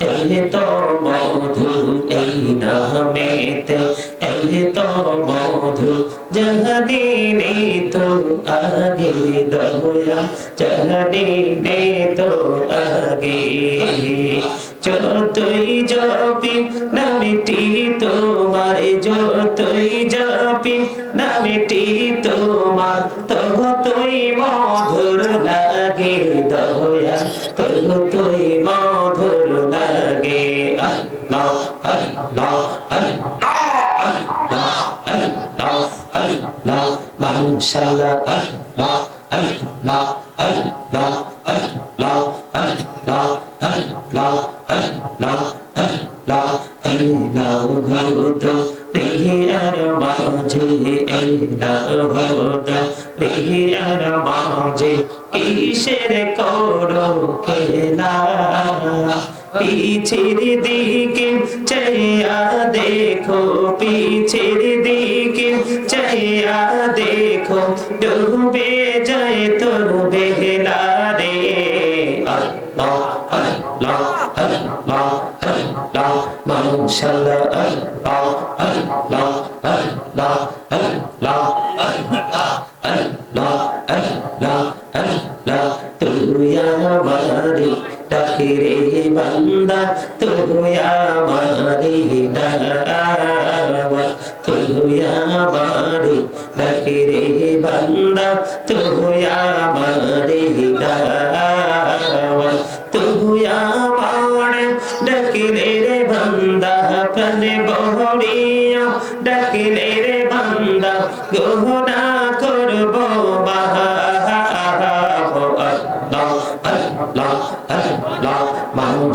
এই তো মধু এই নামেতে, এই তো মধু জহদিনে তো আগে দয়া জহদিনে তো আগে। যতই জপি নামিটি তোমার যতই জপি নামিটি তোমার। ততই মধুর লাগে দয়া ততই মধুর ইনশাআল্লাহ। তুয়া মারি ডাকিরে বান্দা তুয়া মারি ডাকাওয়া তুয়া মারি ডাকিরে বান্দা তুয়া মারি ডাকা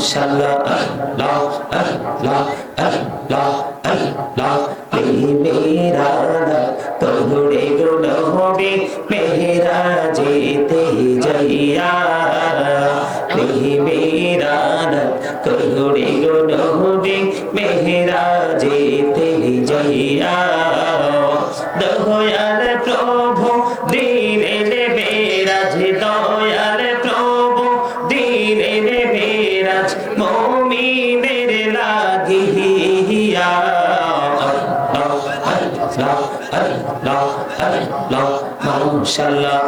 মাশাআল্লাহ আল্লাহ আল্লাহ আল্লাহ আল্লাহ মেরা তোরে গুণবে মেরা যেতে যাইয়া। মেরা তোরে গুণবে মেরা যেতে যাইয়া। দয়াল মাশাআল্লাহ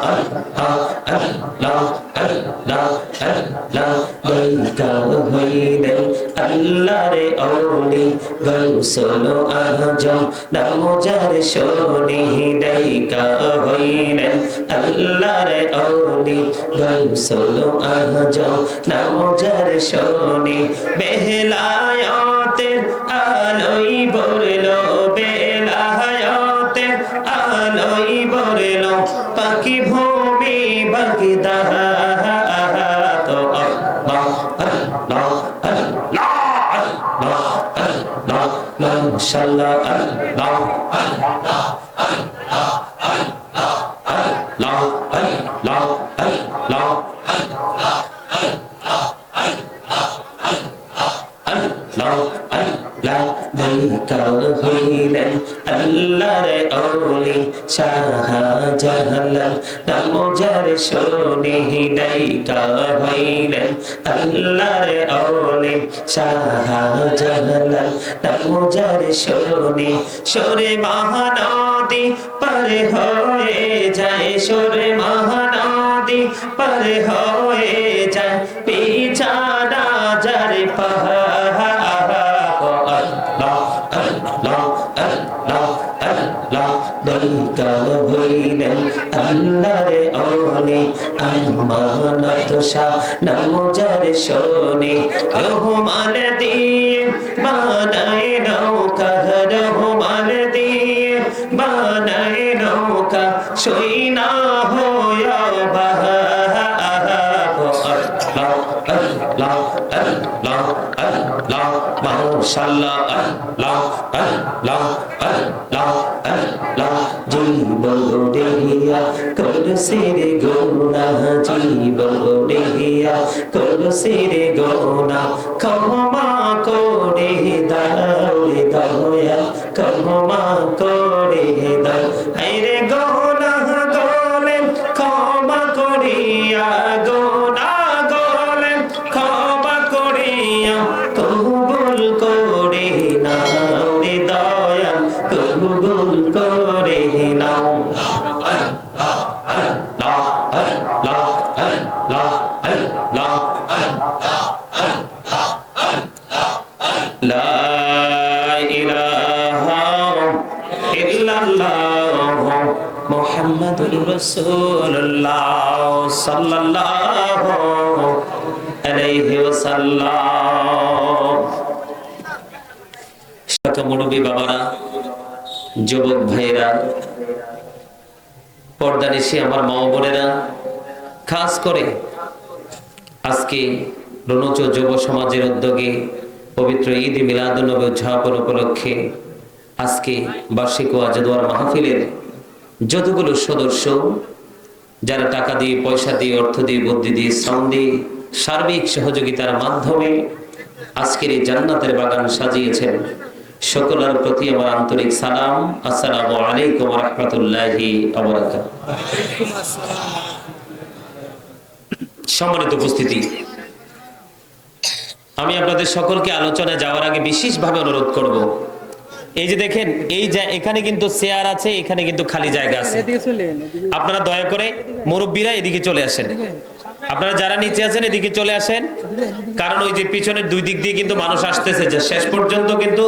আল্লাহ আল্লাহ আল্লাহ আল্লাহ বৈকা হইলেন হইলেন আল্লাহরে অলি গৌসল আলোই বলল হইলেন আল্লাহ রে অলি শাহ জাহালাল নাম শোনে ডাইকা হইলেন আল্লাহর অলি শাহজাহান নামজার শোনে সরে মহানদী পারে হয়ে যায়, সরে মহানদী পারে হয়ে যায়, পিছানা যার পাহাড়, আল্লাহ আল্লাহ আল্লাহ দৈকা হইলেন। আল্লাহরে অনে আমানত শাহ নামজার শোনে। রহমান দিয়ে বানায় নৌকা, রহমান দিয়ে বানায় নৌকা, সই আল্লাহ আল্লাহ আল্লাহ আল্লাহ আল্লাহ জীবন দেহিয়া করছে রে গোনা জীবন দেহিয়া করছে রে গোনা ক্ষমা করে দাও দয়া ক্ষমা করে দাও রে গোনা যুবক ভাইরা পর্দা নিশি আমার মা বোনেরা, খাস করে আজকে রণচ যুব সমাজের উদ্যোগে পবিত্র ঈদ মিলাদ উদযাপন উপলক্ষে আজকে বার্ষিক ওয়াজদুয়ার মাহফিলের যতগুলো সদস্য যারা টাকা দিয়ে, পয়সা দিয়ে, অর্থ দিয়ে, বুদ্ধি দিয়ে, শ্রম দিয়ে সার্বিক সহযোগিতার মাধ্যমে আজকের এই জান্নাতের বাগান সাজিয়েছেন, সকলের প্রতি আমার আন্তরিক সালাম। আসসালামু আলাইকুম রহমতুল্লাহি সম্মানিত উপস্থিতি, আমি আপনাদের সকলকে আলোচনায় যাওয়ার আগে বিশেষভাবে অনুরোধ করব। এই যে দেখেন এই যে এখানে কিন্তু চেয়ার আছে এখানে কিন্তু খালি জায়গা আছে। আপনারা দয়া করে মুরব্বীরা এদিকে চলে আসেন। আপনারা যারা নিচে আছেন এদিকে চলে আসেন। কারণ ওই যে পিছনের দুই দিক দিয়ে কিন্তু মানুষ আসতেছে যে শেষ পর্যন্ত কিন্তু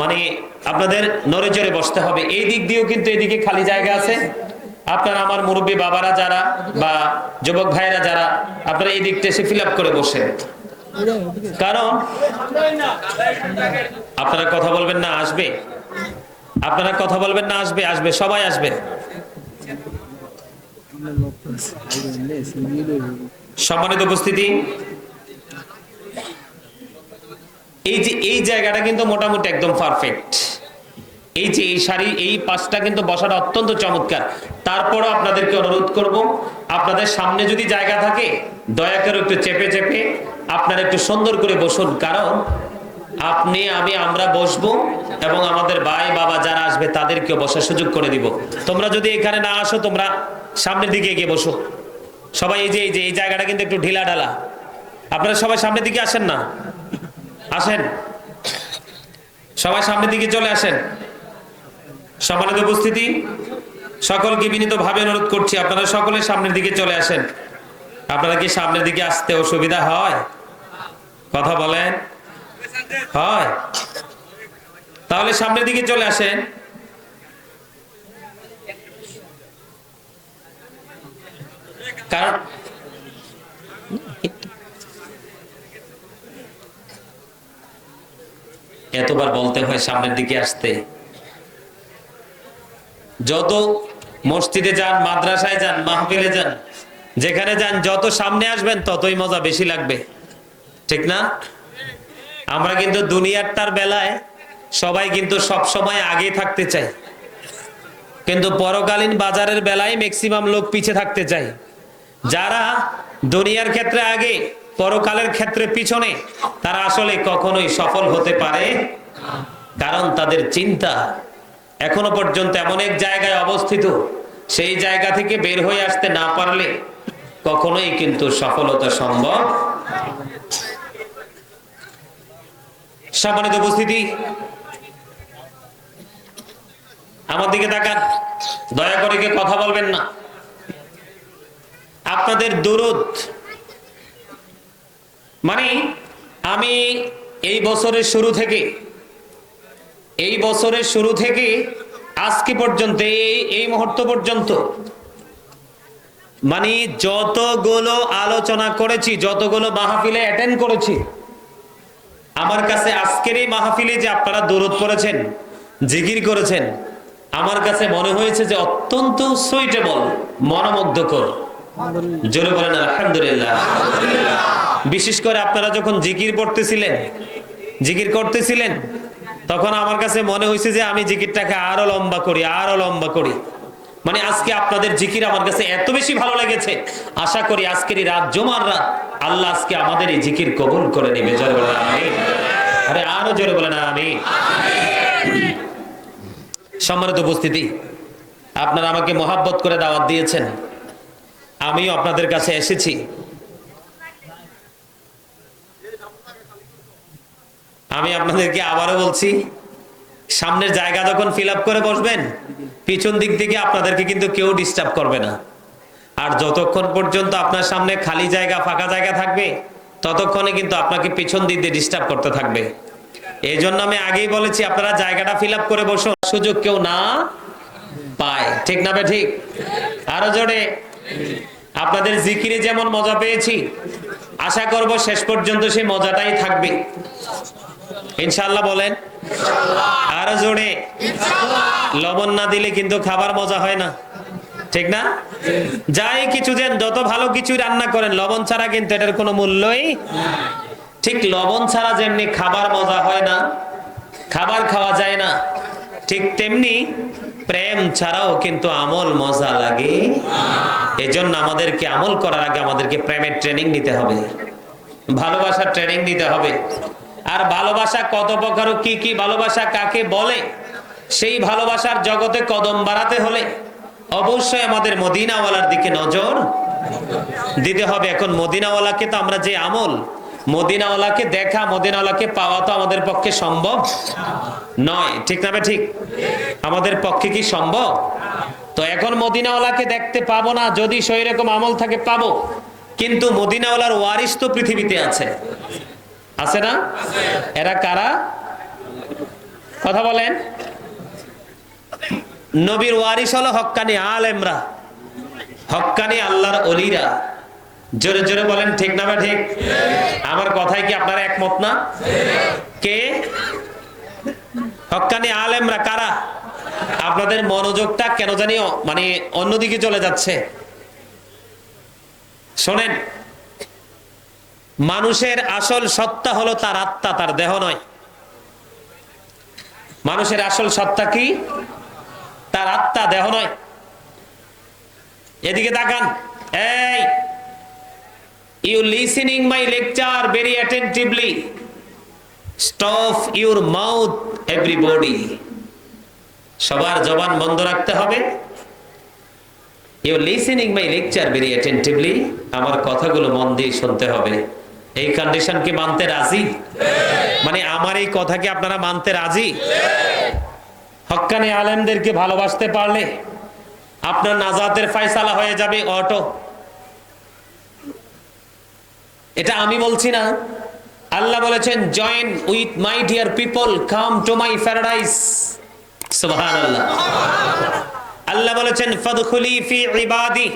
মানে আপনাদের নড়ে চড়ে বসতে হবে। এই দিক দিয়েও কিন্তু এদিকে খালি জায়গা আছে। আপনারা আমার মুরব্বী বাবারা যারা বা যুবক ভাইরা যারা আপনারা এই দিকটা এসে ফিল করে বসেন। কারণ আপনারা কথা বলবেন না, আসবে। আপনারা কথা বলবেন না, আসবে আসবে, সবাই আসবে। সম্মানিত উপস্থিতি। এই যে, এই জায়গাটা কিন্তু মোটামুটি একদম পারফেক্ট এই যে, এই শাড়ি, এই পাশটা কিন্তু বসাটা অত্যন্ত চমৎকার। তারপরও আপনাদেরকে অনুরোধ করব আপনাদের সামনে যদি জায়গা থাকে, দয়া করে একটু চেপে চেপে আপনারা একটু সুন্দর করে বসুন। কারণ আপনি, আমি, আমরা বসবো এবং আমাদের ভাই, বাবা যারা আসবে তাদেরকেও বসার সুযোগ করে দিব। তোমরা যদি এখানে না আসো, তোমরা সামনের দিকে এগিয়ে বসো। সবাই এই যে এই যে, এই জায়গাটা কিন্তু একটু ঢিলা ঢালা আপনারা সবাই সামনের দিকে আসেন না? আসেন। সবাই সামনের দিকে চলে আসেন। সম্মানিত উপস্থিতি সকলকে বিনীত ভাবে অনুরোধ করছি, আপনারা সকলে সামনের দিকে চলে আসেন। আপনারা কি সামনের দিকে আসতে অসুবিধা হয়? কথা বলেন। হয়। তাহলে সামনের দিকে চলে আসেন। কারণ এতবার বলতে হয় সামনের দিকে আসতে। যত মসজিদে যান, মাদ্রাসায় যান, মাহফিলে যান, যেখানে যান, যত সামনে আসবেন ততই মজা বেশি লাগবে। ঠিক না? আমরা কিন্তু দুনিয়ারটার বেলায় সবাই কিন্তু সব সময় আগে থাকতে চাই। কিন্তু পরকালীন বাজারের বেলায় ম্যাক্সিমাম লোক পিছে থাকতে চাই যারা দুনিয়ার ক্ষেত্রে আগে, পরকালের ক্ষেত্রে পিছনে, তারা আসলে কখনোই সফল হতে পারে কারণ তাদের চিন্তা এখনও পর্যন্ত এমন এক জায়গায় অবস্থিত, সেই জায়গা থেকে বের হয়ে আসতে না পারলে কখনোই কিন্তু সফলতা সম্ভব সম্মানিত উপস্থিতি, আমার দিকে তাকান, দয়া করে কেউ কথা বলবেন না। আপনাদের দূরত মানে আমি এই বছরের শুরু থেকে এই বছরের শুরু থেকে আজকে পর্যন্ত, এই মুহূর্ত পর্যন্ত মানে যতগুলো আলোচনা করেছি, যতগুলো মাহফিলে অ্যাটেন্ড করেছি, আমার কাছে আজকের এই মাহফিলে যে আপনারা দূরত করেছেন জিকির করেছেন, আমার কাছে মনে হয়েছে যে অত্যন্ত সুইটেবল মনোমুগ্ধকর। জোরে বলেন, আলহামদুলিল্লাহ। বিশেষ করে আপনারা যখন জিকির পড়তেছিলেন, জিকির করতেছিলেন তখন আমার কাছে মনে হয়েছে যে আমি জিকিরটাকে আরও লম্বা করি, আরও লম্বা করি। মানে আজকে আপনাদের জিকির আমার কাছে এত বেশি ভালো লেগেছে। আশা করি আজকের এই রাত, জমার রাত, আল্লাহ আজকে আমাদের এই জিকির কবুল করে নেবে। জোরে বলেন আমি আরে আরও জোরে বলেন আমি সম্মানিত উপস্থিতি, আপনারা আমাকে মহাব্বত করে দাওয়াত দিয়েছেন। আমিও আপনাদের কাছে এসেছি। আমি আপনাদেরকে আবারও বলছি, সামনের জায়গা যখন ফিল করে বসবেন, পিছন দিক থেকে আপনাদেরকে কিন্তু কেউ ডিস্টার্ব করবে না। আর যতক্ষণ পর্যন্ত আপনার সামনে খালি জায়গা, ফাঁকা জায়গা থাকবে, ততক্ষণে কিন্তু আপনাকে পিছন দিক দিয়ে ডিস্টার্ব করতে থাকবে। এই জন্য আমি আগেই বলেছি, আপনারা জায়গাটা ফিল করে বসুন, সুযোগ কেউ না পায়। ঠিক না বে ঠিক? আরও জোরে। আপনাদের জিকিরে যেমন মজা পেয়েছি, আশা করব শেষ পর্যন্ত সেই মজাটাই থাকবে। ইনশাল্লাহ বলেন। আরও জোরে। লবণ না দিলে কিন্তু খাবার মজা হয় না। ঠিক না? যাই কিছু যেন যত ভালো কিছু রান্না করেন, লবণ ছাড়া কিন্তু এটার কোনো মূল্যই ঠিক লবণ ছাড়া যেমনি খাবার মজা হয় না, খাবার খাওয়া যায় না, ঠিক তেমনি প্রেম ছাড়াও কিন্তু আমল মজা লাগে। এজন্য আমাদেরকে আমল করার আগে আমাদেরকে প্রেমের ট্রেনিং নিতে হবে। ভালোবাসার ট্রেনিং নিতে হবে। আর ভালোবাসা কত প্রকার কি কি ভালোবাসা কাকে বলে? সেই ভালোবাসার জগতে কদম বাড়াতে হলে অবশ্যই আমাদের মদিনাওয়ালার দিকে নজর দিতে হবে। এখন মদিনাওয়ালাকে তো আমরা যে আমল, মদিনাওয়ালাকে দেখা, মদিনাওয়ালাকে পাওয়া তো আমাদের পক্ষে সম্ভব নয়। ঠিক না ঠিক? আমাদের পক্ষে কি সম্ভব? তো এখন মদিনাওয়ালাকে দেখতে পাবো না, যদি সেই রকম আমল থাকে পাবো। কিন্তু মদিনাওয়ালার ওয়ারিস তো পৃথিবীতে আছে। আছে না? এরা কারা? কথা বলেন। নবীর ওয়ারিস হলো হক্কানি আলেমরা। হক্কানি আল্লাহর অলিরা। জোরে জোরে বলেন, ঠিক না ঠিক? আমার কথায় কি আপনারা একমত না? কে? হক্কানি আলেমরা কারা? আপনাদের মনোযোগটা কেন জানি মানে অন্যদিকে চলে যাচ্ছে। শোনেন মানুষের আসল সত্তা হলো তার আত্মা, তার দেহ নয়। মানুষের আসল সত্তা কি? তার আত্মা, দেহ নয়। এদিকে তাকান। এই you listening my lecture very attentively stop your mouth everybody সবার জবান বন্ধ রাখতে হবে। You listening my lecture very attentively আমার কথাগুলো মন দিয়ে শুনতে হবে। এই কন্ডিশন কি মানতে রাজি? মানে আমার এই কথা কি আপনারা মানতে রাজি? হক্কানি আলেমদেরকে ভালোবাসতে পারলে আপনার নাজাতের ফয়সালা হয়ে যাবে অটো এটা আমি বলছি না। আল্লাহ বলেছেন join with my dear people come to my paradise সুবহানাল্লাহ। আল্লাহ বলেছেন, ফাদখুলি ফি ইবাদি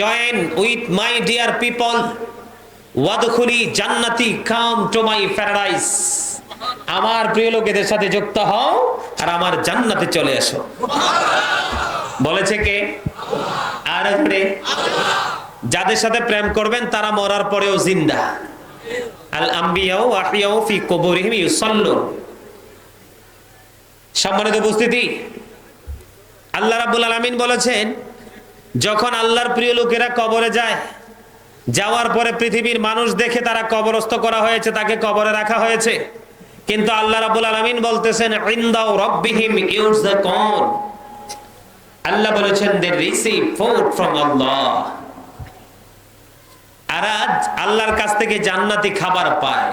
join with my dear people come to আমার প্রিয় লোকেদের সাথে যুক্ত হও আর আমার জান্নাতে চলে আসো বলেছে কে? আর যাদের সাথে প্রেম করবেন তারা মরার পরেও জিন্দা। আম্বিয়াও ফি আল্লাহ বলেছেন, যখন আল্লাহর প্রিয় লোকেরা কবরে যায় যাওয়ার পরে পৃথিবীর মানুষ দেখে তারা কবরস্থ করা হয়েছে তাকে কবরে রাখা হয়েছে। কিন্তু আল্লাহ রাব্বুল আলামিন বলতেছেন আল্লাহ বলেছেন they receive food from Allah আর আজ আল্লাহর কাছ থেকে জান্নাতি খাবার পায়।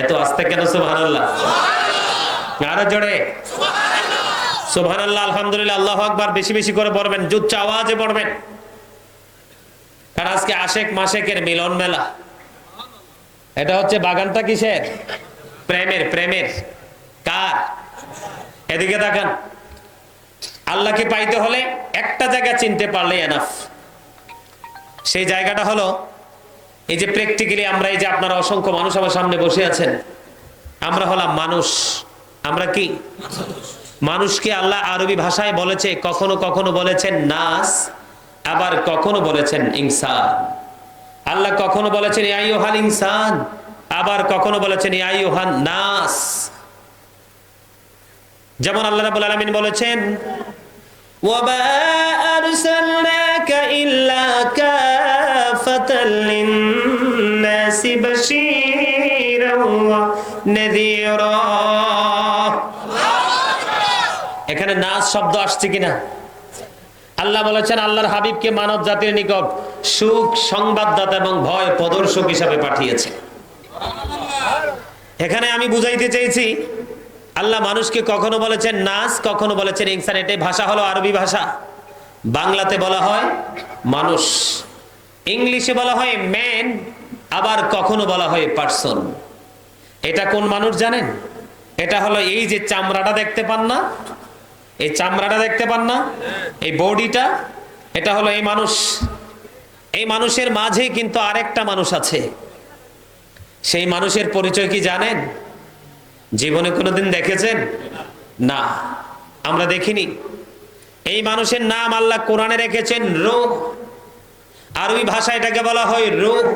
এত আস্তে কেন সুবহানাল্লাহ? আরও জোরে। সুবহানাল্লাহ আলহামদুলিল্লাহ আল্লাহু আকবার। বেশি বেশি করে পড়বেন জুচ্চ আওয়াজে পড়বেন। কারণ আজকে আশেক মাসেকের মিলন মেলা। এটা হচ্ছে বাগানটা কিসের? প্রেমের প্রেমের। কার? এদিকে দেখান। আল্লাহকে পাইতে হলে একটা জায়গা চিনতে পারলে এনাফ সেই জায়গাটা হলো, এই যে প্র্যাকটিক্যালি আমরা এই যে আপনারা অসংখ্য মানুষ আমার সামনে বসে আছেন, আমরা হলাম মানুষ। আমরা কি? মানুষকে আল্লাহ আরবি ভাষায় বলেছে, কখনো কখনো বলেছেন নাস। আবার কখনো বলেছেন ইনসান। আল্লাহ কখনো বলেছেন আইয়ুহাল ইনসান। আবার কখনো বলেছেন ইয়াইহান নাস। যেমন আল্লাহ রাব্বুল আলামিন বলেছেন ওয়াবা আরসালনাকা ইল্লা কাফাতাল লিন-নাসি বাশীরাও ওয়া নাযীরা। এখানে নাস শব্দ আসছে কিনা? আল্লাহ বলেছেন, আল্লাহর হাবিবকে মানব জাতির নিকট সুখ, সংবাদদাতা এবং ভয় প্রদর্শক হিসাবে পাঠিয়েছে। এখানে আমি বুঝাইতে চেয়েছি, আল্লাহ মানুষকে কখনো বলেছেন নাস, কখনো বলেছেন ইনসান, এটাই ভাষা হলো আরবি ভাষা। বাংলাতে বলা হয় মানুষ, ইংলিশে বলা হয় ম্যান আবার কখনো বলা হয় পার্সন এটা কোন মানুষ জানেন? এটা হলো এই যে চামড়াটা দেখতে পান না এই চামড়াটা দেখতে পান না? এই বডিটা, এটা হলো এই মানুষ। এই মানুষের মাঝে কিন্তু আরেকটা মানুষ আছে। সেই মানুষের পরিচয় কি জানেন? জীবনে কোনোদিন দেখেছেন? না, আমরা দেখিনি। এই মানুষের নাম আল্লাহ কোরআনে রেখেছেন রোহ। আরবি ভাষা এটাকে বলা হয় রোহ।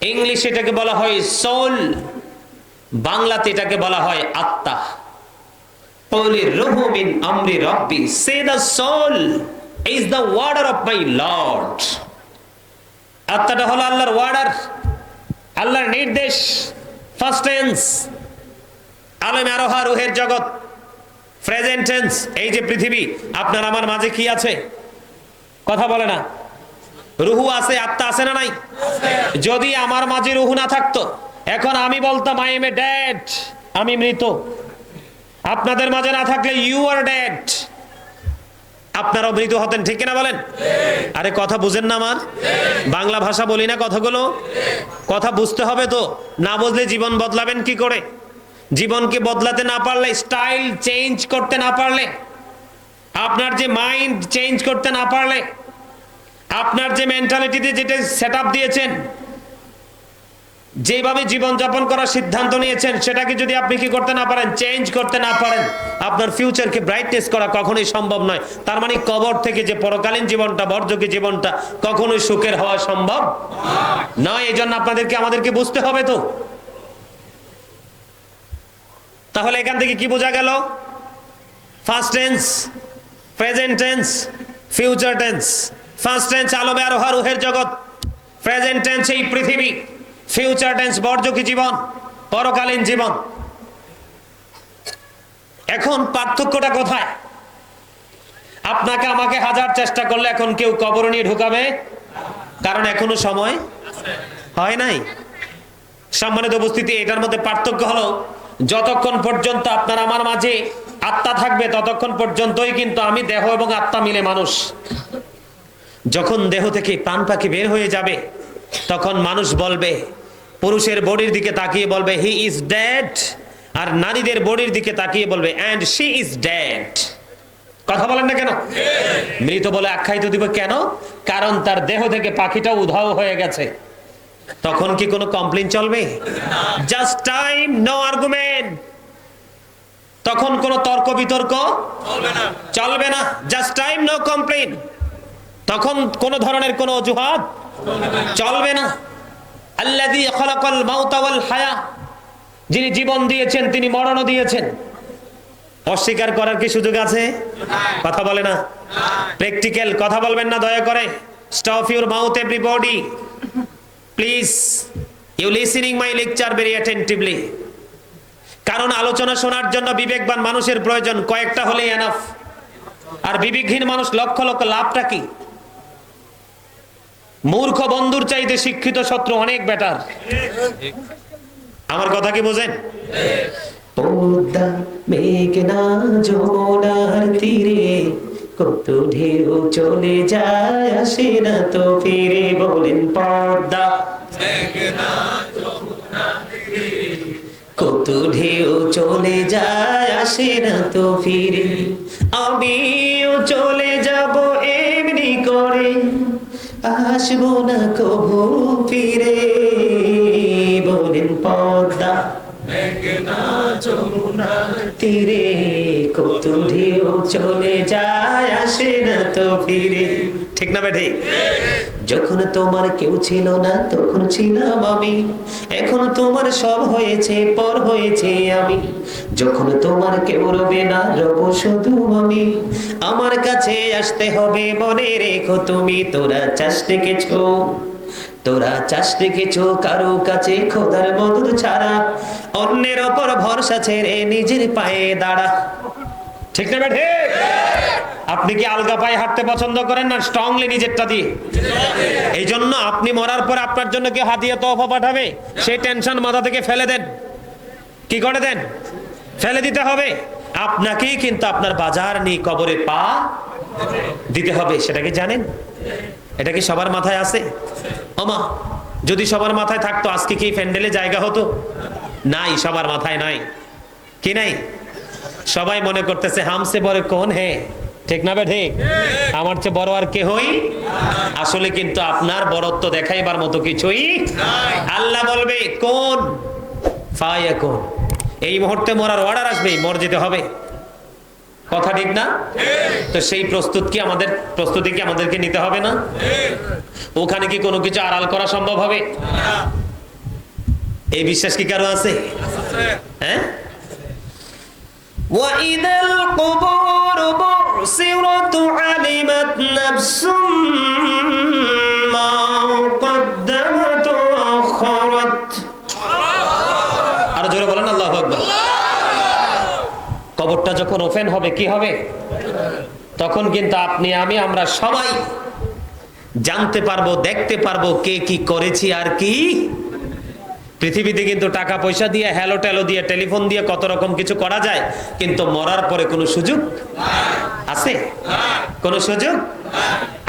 ইংলিশ এটাকে বলা হয় সোল। বাংলাতে এটাকে বলা হয় আত্মা। আত্মাটা হলো আল্লাহর ওয়ার্ডার, আল্লাহর নির্দেশ, ফার্স্ট টেন্স আরোহা রুহের জগৎ, প্রেজেন্ট টেন্স, এই যে পৃথিবী, আপনার আমার মাঝে কি আছে? কথা বলে না। রুহু আছে, আত্মা আছে না নাই? যদি আমার মাঝে রুহু না থাকতো, এখন আমি বলতাম আই এম এ ড্যাড আমি মৃত। আপনাদের মাঝে না থাকলে ইউ আর ড্যাড আপনারাও মৃত হতেন, ঠিক কিনা বলেন? আরে কথা বুঝেন না আমার বাংলা ভাষা বলি না কথাগুলো। কথা বুঝতে হবে তো। না বুঝলে জীবন বদলাবেন কি করে? জীবনকে বদলাতে না পারলে স্টাইল চেঞ্জ করতে না পারলে, আপনার যে মাইন্ড চেঞ্জ করতে না পারলে, আপনার যে মেন্টালিটিতে যেটা সেট দিয়েছেন যেভাবে জীবন যাপন করার সিদ্ধান্ত নিয়েছেন, সেটাকে যদি আপনি কি করতে না পারেন চেঞ্জ করতে না পারেন, আপনার ফিউচারকে ব্রাইটনেস করা কখনোই সম্ভব নয়। তার মানে কবর থেকে যে পরকালীন জীবনটা বর্জকী জীবনটা, কখনোই সুখের হওয়া সম্ভব নয়। এই জন্য আপনাদেরকে, আমাদেরকে বুঝতে হবে তো। তাহলে এখান থেকে কি বোঝা গেল? First tense present tense future tense first tense আলমে আরোহা, রুহের জগৎ। প্রেজেন্ট টেন্স এই পৃথিবী। ফিউচার টেন্স বর্জকী জীবন, পরকালীন জীবন। এখন পার্থক্যটা কোথায়? আপনাকে আমাকে হাজার চেষ্টা করলে এখন কেউ কবর নিয়ে ঢুকাবে? কারণ এখনও সময় হয় নাই। সম্মানিত উপস্থিতি, এটার মধ্যে পার্থক্য হলো, যতক্ষণ পর্যন্ত আপনার আমার মাঝে আত্মা থাকবে, ততক্ষণ পর্যন্তই কিন্তু আমি দেহ এবং আত্মা মিলে মানুষ। যখন দেহ থেকে প্রাণ পাখি বের হয়ে যাবে তখন মানুষ বলবে পুরুষের বডির দিকে তাকিয়ে বলবে হি ইজ ড্যাড আর নারীদের বডির দিকে তাকিয়ে বলবে অ্যান্ড শি ইজ ড্যাড কথা বলেন না কেন? মৃত বলে আখ্যায়িত দিব কেন? কারণ তার দেহ থেকে পাখিটা উধাও হয়ে গেছে। তখন কি কোনো কমপ্লেন চলবে? জাস্ট টাইম নো আর্গুমেন্ট তখন কোনো তর্ক বিতর্ক? চলবে না। জাস্ট টাইম নো কমপ্লেন তখন কোন ধরনের কোনো অজুহাত? চলবে না। যিনি জীবন দিয়েছেন, তিনি মরণও দিয়েছেন। অস্বীকার করার কি সুযোগ আছে? কথা বলে না। প্র্যাকটিক্যাল কথা বলবেন না, দয়া করে। Your mouth please you listening my lecture very attentively কারণ আলোচনা শোনার জন্য বিবেকবান মানুষের প্রয়োজন, কয়েকটা হলেই এনাফ আর বিবেকহীন মানুষ লক্ষ লক্ষ লাভটা কি? মূর্খ বন্ধুর চাইতে শিক্ষিত শত্রু অনেক বেটার আমার কথা কি বোঝেন? কত ঢেউ চলে যায় আসে না তো ফিরে, বলেন পদ্মা কত ঢেউ চলে যায় আসে না তো ফিরে। আমিও চলে যাব এমনি করে আসব না কবু ফিরে। বলেন পদ্মা তীরে কত ঢেউ চলে যায়, আসে না তো ফিরে। ঠিক না বেঠি? যখন তোমার কেউ ছিল না, তখন ছিলাম আমি। এখন তোমার সব হয়েছে, পর হয়েছে আমি। যখন তোমার কেউ রবে না, রব শুধু আমি। আমার কাছে আসতে হবে, মনে রেখো তুমি, তোরা চাষ রেখেছো তোরা চাষ রেখেছো কারও কাছে খোদার মদত ছাড়া। অন্যের ওপর ভরসা ছেড়ে নিজের পায়ে দাঁড়া। ঠিক না বেঠে আপনি কি আলগা পায়ে হাঁটতে পছন্দ করেন না স্ট্রংলি নিজেরটা দিয়ে? এই জন্য আপনি মরার পর আপনার জন্য কি হাতিয়ে তোহফা পাঠাবে? সেই টেনশন মাথা থেকে ফেলে দেন। কি করে দেন? ফেলে দিতে হবে। আপনাকেই কিন্তু আপনার বাজার নিয়ে কবরে পা দিতে হবে, সেটা কি জানেন? এটা কি সবার মাথায় আছে? ওমা, যদি সবার মাথায় থাকতো, আজকে কি প্যান্ডেলে জায়গা হতো? নাই, সবার মাথায় নাই। কি নাই? সবাই মনে করতেছে, হামসে বড় কোন হে? ঠিক না বেঠে আমার চেয়ে বড় আর কে হই আসলে কিন্তু আপনার বড়ত্ব দেখাইবার মতো কিছুই আল্লাহ বলবে কোন? কোন? এই মুহূর্তে মরার অর্ডার আসবে মর যেতে হবে। কথা ঠিক না? তো সেই প্রস্তুত কি আমাদের প্রস্তুতি কি আমাদেরকে নিতে হবে না? ওখানে কি কোনো কিছু আড়াল করা সম্ভব হবে? এই বিশ্বাস কি কারও আছে? হ্যাঁ? ওয়াইদাল কবর بعثرت علمت نفس ما قدمت وأخرت আরো জোরে বলেন আল্লাহ আকবার কবরটা যখন ওপেন হবে কি হবে তখন কিন্তু আপনি আমি আমরা সবাই জানতে পারবো দেখতে পারবো কে কি করেছি আর কি পৃথিবীতে কিন্তু টাকা পয়সা দিয়ে, হ্যালো ট্যালো দিয়ে, টেলিফোন দিয়ে কত রকম কিছু করা যায়, কিন্তু মরার পরে কোনো সুযোগ আছে? কোনো সুযোগ?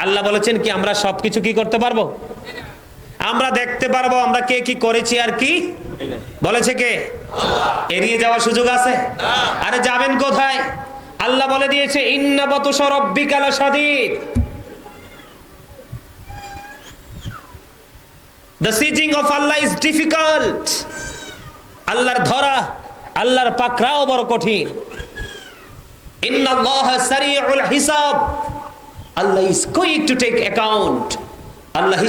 আল্লাহ বলেছেন কি, আমরা সবকিছু কি করতে পারব? আমরা দেখতে পারব আমরা কে কি করেছি আর কি। বলেছে কে? এড়িয়ে যাওয়ার সুযোগ আছে? আরে যাবেন কোথায়? আল্লাহ বলে দিয়েছে ইন্নাবত সরব্বিকাল Sadid The sieging of Allah is difficult. আল্লাহর ধরা আল্লাহর পাকড়াও বড় কঠিন আল্লাহ ইজ আল্লাহ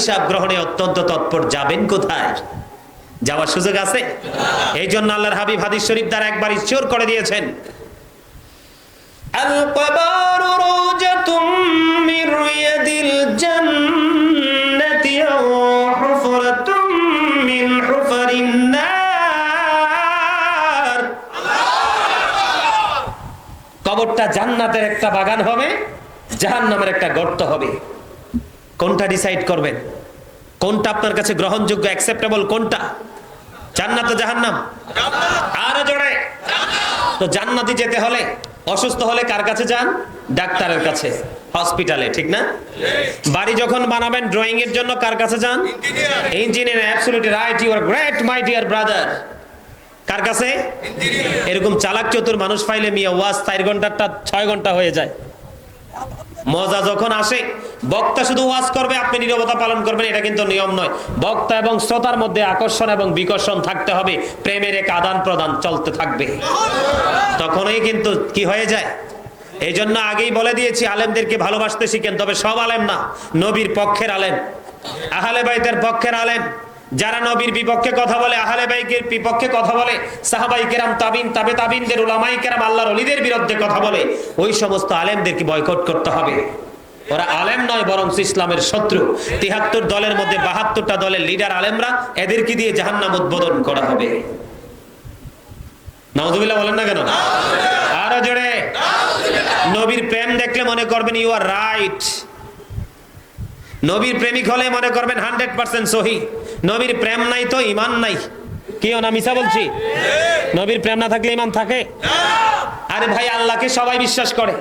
যাওয়ার সুযোগ আছে এই জন্য আল্লাহর দ্বারা ইচ্ছর করে দিয়েছেন কবরটা জান্নাতের একটা বাগান হবে জাহান্নামের একটা গর্ত হবে। কোনটা ডিসাইড করবেন? কোনটা আপনার কাছে গ্রহণযোগ্য অ্যাকসেপ্টেবল কোনটা? জান্নাত জাহান্নাম? আরও জোরে। তো জান্নাতি যেতে হলে অসুস্থ হলে কার কাছে যান? ডাক্তারের কাছে। হসপিটালে ঠিক না? বাড়ি যখন বানাবেন ড্রয়িং এর জন্য কার কাছে যান? Engineer absolutely right you are great my dear brother কার কাছে? এরকম চালাক চতুর মানুষ পাইলে মিয়া ওয়াজ চার ঘন্টারটা ছয় ঘণ্টা হয়ে যায়। মজা যখন আসে, বক্তা শুধু ওয়াজ করবে, আপনি নীরবতা পালন করবেন, এটা কিন্তু নিয়ম নয়। বক্তা এবং শ্রোতার মধ্যে আকর্ষণ এবং বিকর্ষণ থাকতে হবে, প্রেমের এক আদান প্রদান চলতে থাকবে। তখনই কিন্তু কি হয়ে যায়? এই জন্য আগেই বলে দিয়েছি, আলেমদেরকে ভালোবাসতে শিখেন, তবে সব আলেম না, নবীর পক্ষের আলেম। আহলে বাইতের পক্ষের আলেম। যারা নবীর বিপক্ষে কথা বলে, আহলে বাইকের বিপক্ষে কথা বলে, সাহাবাই কেরাম, তাবিন, তাবে তাবিনদের, উলামাই কেরাম, আল্লাহর অলিদের বিরুদ্ধে কথা বলে, ওই সমস্ত আলেমদেরকে বয়কট করতে হবে। ওরা আলেম নয় বরং ইসলামের শত্রু। তিহাত্তর দলের মধ্যে বাহাত্তরটা দলের লিডার আলেমরা, এদেরকে দিয়ে জাহান্নাম উদ্বোধন করা হবে। নাউজুবিল্লাহ বলেন না কেন? আরও জোরে। নবীর প্রেম দেখলে মনে করবেন ইউ আর রাইট নবীর প্রেমিক হলে মনে করবেন হান্ড্রেড পার্সেন্ট সহি। নবীর প্রেম নাই তো ইমান নাই। কি না মিশা বলছি? নবীর প্রেম না থাকলে ইমান থাকে? আরে ভাই আল্লাহকে সবাই বিশ্বাস করে।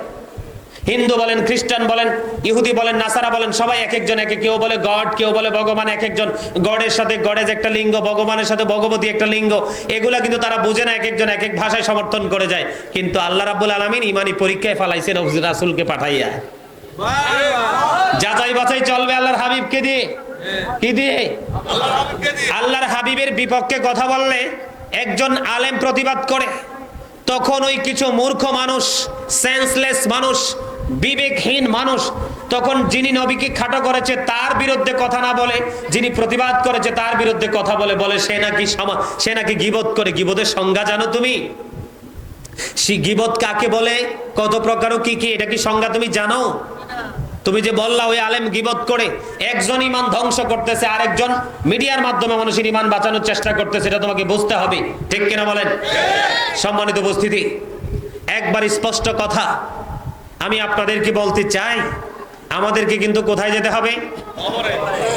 হিন্দু বলেন খ্রিস্টান বলেন ইহুদি বলেন নাসারা বলেন সবাই এক একজন এক কেউ বলে গড কেউ বলে ভগবান এক একজন। গডের সাথে গডেজ একটা লিঙ্গ ভগবানের সাথে ভগবতী একটা লিঙ্গ। এগুলা কিন্তু তারা বুঝে না এক একজন এক এক ভাষায় সমর্থন করে যায়। কিন্তু আল্লাহ রাব্বুল আলামিন ইমানি পরীক্ষায় ফালাইছেন রাসূলকে পাঠাইয়া। যাচাই বাছাই চলবে আল্লাহর হাবিবকে দিয়ে। কি দিয়ে? আল্লাহর হাবিবের বিপক্ষে কথা বললে একজন আলেম প্রতিবাদ করে। তখন ওই কিছু মূর্খ মানুষ সেন্সলেস মানুষ, বিবেকহীন মানুষ, তখন যিনি নবীকে খাটো করেছে তার বিরুদ্ধে কথা না বলে, যিনি প্রতিবাদ করেছে তার বিরুদ্ধে কথা বলে বলে, সে নাকি সে নাকি গিবত করে, গিবতের সংজ্ঞা জানো তুমি? সে গিবত কাকে বলে? কত প্রকার কি কি? এটা কি সংজ্ঞা তুমি জানো? তুমি যে বললা ওই আলেম গিবত করে, একজন ইমান ধ্বংস করতেছে, আরেকজন মিডিয়ার মাধ্যমে মানুষের ইমান বাঁচানোর চেষ্টা করতেছে, এটা তোমাকে বুঝতে হবে। ঠিক কিনা বলেন? সম্মানিত উপস্থিতি, একবার স্পষ্ট কথা, আমি আপনাদেরকে বলতে চাই, আমাদেরকে কিন্তু কোথায় যেতে হবে?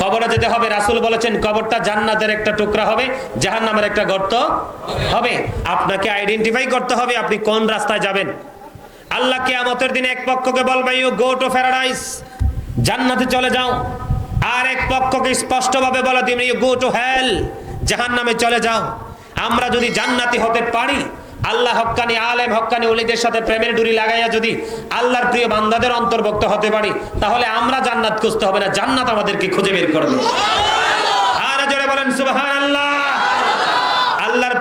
কবরে যেতে হবে। রাসুল বলেছেন, কবরটা জান্নাতের একটা টুকরা হবে, জাহান্নামের একটা গর্ত হবে। আপনাকে আইডেন্টিফাই করতে হবে আপনি কোন রাস্তায় যাবেন। আল্লাহ কিয়ামতের দিনে এক পক্ষকে বলবে ইউ গো টু প্যারাডাইস জান্নাতে চলে যাও। আর এক পক্ষকে স্পষ্টভাবে বলে দিবেন ইউ গো টু হেল জাহান্নামে চলে যাও। আমরা যদি জান্নাতি হতে পারি, আল্লাহ হক্কানি আলেম, হক্কানি ওলিদের সাথে প্রেমের ডুরি লাগাইয়া যদি আল্লাহর প্রিয় বান্দাদের অন্তর্ভুক্ত হতে পারি, তাহলে আমরা জান্নাত খুঁজতে হবে না, জান্নাত আমাদেরকে খুঁজে বের করবে আর জোরে বলেন, সুবহানাল্লাহ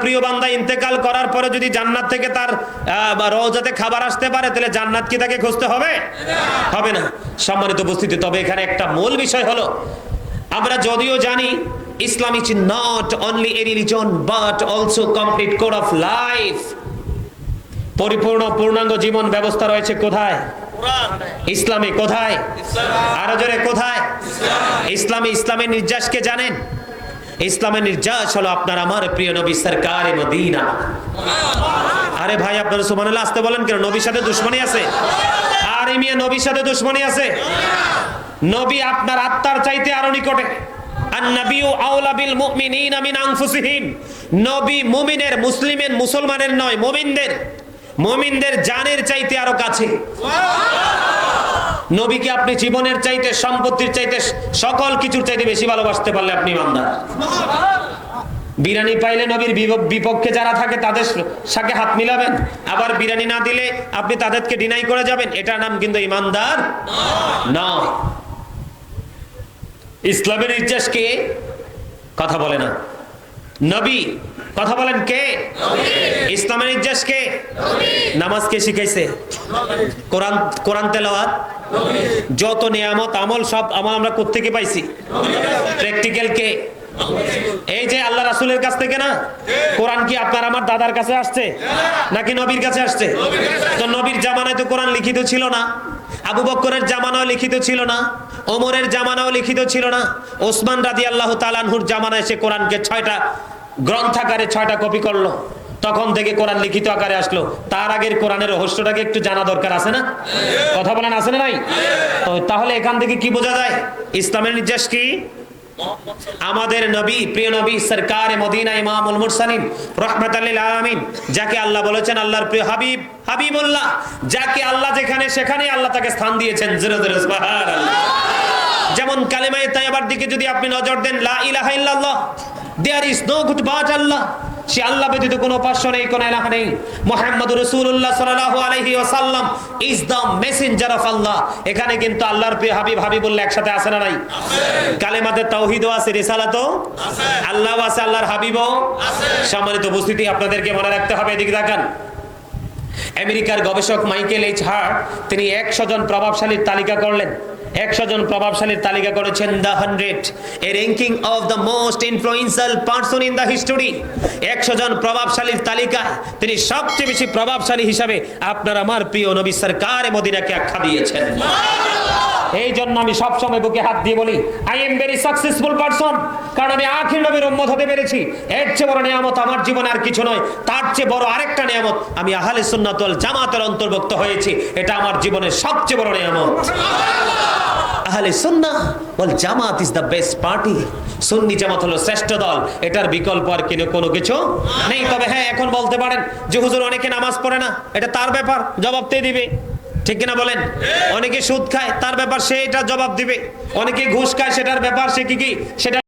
প্রিয় বান্দা ইন্তেকাল করার পরে যদি জান্নাত থেকে তার রওজাতে খাবার আসতে পারে, তাহলে জান্নাত কি তাকে খুঁজতে হবে? হবে না। সম্মানিত উপস্থিতি, তবে এখানে একটা মূল বিষয় হলো, আমরা যদিও জানি, Islam is not only a religion, but also complete code of life. পরিপূর্ণ পূর্ণাঙ্গ জীবন ব্যবস্থা রয়েছে কোথায়? ইসলামে কোথায়? আরও জোরে, কোথায়? ইসলামে ইসলামের নির্যাসকে জানেন? ইসলামের নির্যাস হলো আপনার আমার প্রিয় নবী সরকার আরে ভাই, আপনারা সুবহানাল্লাহ আসতে বলেন কেন? নবীর সাথে দুশ্মনী আছে? আরে মিয়া, নবীর সাথে দুশ্মনী আছে? নবী আপনার আত্মার চাইতে আরও নিকটে। নবী মুমিনের, মুসলিমের, মুসলমানের নয়, মুমিনদের। মুমিনদের জানের চাইতে আরও কাছে। নবীকে আপনি জীবনের চাইতে, সম্পত্তির চাইতে, সকল কিছুর চাইতে বেশি ভালোবাসতে পারলে আপনি ইমানদার। বিরানি পাইলে নবীর বিপ- বিপক্ষে যারা থাকে তাদের সাথে হাত মিলাবেন। আবার বিরানি না দিলে আপনি তাদেরকে ডিনাই করে যাবেন, এটার নাম কিন্তু ইমানদার নয়। ইসলামের নির্যাস কে কথা বলে না। নবী কথা বলেন কে? ইসলামের নির্যাস কে? নামাজ কে শিখাইছে? কোরআন কোরআন তেলাওয়াত? যত নিয়ামত, আমল সব আমল আমরা কোত্থেকে পাইছি? প্র্যাকটিক্যাল কে? এই যে আল্লাহ রাসুলের কাছ থেকে না? কোরআন কি আপনার আমার দাদার কাছে আসছে? নাকি নবীর কাছে আসছে? তো নবীর জামানায় তো কোরআন লিখিত ছিল না। আবু বক্করের জামানাও লিখিত ছিল না। ওমরের জামানাও লিখিত ছিল না। ওসমান রাজি আল্লাহ তালানহুর জামানায় সে কোরআনকে ছয়টা গ্রন্থাকারে ছয়টা কপি করল। তখন থেকে কোরআন লিখিত আকারে আসলো। তার আগের কোরআনের রহস্যটাকে একটু জানা দরকার আছে না? কথা বলেন, আছে না নাই? তাহলে এখান থেকে কি বোঝা যায়? ইসলামের নির্দেশ কি? আমাদের নবী, প্রিয় নবী, সরকার মদিনা ইমামুল মুরসালিন রহমাতাল্লিল আলামিন, যাকে আল্লাহ বলেছেন আল্লাহর প্রিয় হাবিব, হাবিবুল্লাহ, যাকে আল্লাহ যেখানে সেখানে আল্লাহ তাকে স্থান দিয়েছেন। জোরে জোরে যেমন কালেমায়ে তাইয়্যিবার দিকে যদি আপনি নজর দেন, লা ইলাহা ইল্লাল্লাহ there is no good but Allah সে আল্লাহ ব্যতীত কোনো উপাস্য নেই কোনো ইলাহা নেই। মুহাম্মদুর রাসূলুল্লাহ সাল্লাল্লাহু আলাইহি ওয়াসাল্লাম is the messenger of Allah এখানে কিন্তু আল্লাহর প্রিয় হাবিব হাবিবুল্লাহ একসাথে আছে না নাই? কালেমাতে তাওহীদও আছে রিসালাতও আল্লাহ আছে আল্লাহর হাবিবও সম্মানিত উপস্থিতি আপনাদেরকে মনে রাখতে হবে এদিকে দেখান আমেরিকার গবেষক মাইকেল এইচ হার্ট তিনি একশো জন প্রভাবশালীর তালিকা করলেন। একশো জন প্রভাবশালীর তালিকা করেছেন the hundred, a ranking of the most influential person in the history. একশো জন প্রভাবশালীর তালিকায় তিনি সবচেয়ে বেশি প্রভাবশালী হিসাবে আপনার আমার প্রিয় নবী সরকার মদিনাকে আখ্যা দিয়েছেন। এই জন্য আমি সবসময় বুকে হাত দিয়ে বলি I am very successful person কারণ আমি আখির নবীর উম্মত হতে পেরেছি। এর চেয়ে বড় নিয়ামত আমার জীবনে আর কিছু নয়, তার চেয়ে বড় আরেকটা নিয়ামত, আমি আহলে সুন্নাতুল জামাতের অন্তর্ভুক্ত হয়েছি, এটা আমার জীবনের সবচেয়ে বড় নিয়ামত। আহলে সুন্না বল জামাত ইজ দ্য বেস্ট পার্টি। সুন্নি জামাত হলো শ্রেষ্ঠ দল। এটার বিকল্প আর কিনে কোনো কিছু নেই। তবে হ্যাঁ এখন বলতে পারেন যে হুজুর অনেকে নামাজ পড়ে না, এটা তার ব্যাপার, জবাব দিয়ে দিবে। ঠিক কিনা বলেন? অনেকে সুদ খায়, তার ব্যাপার সে এটা জবাব দিবে। অনেকে ঘুষ খায়, সেটার ব্যাপার সে কি কি? সেটা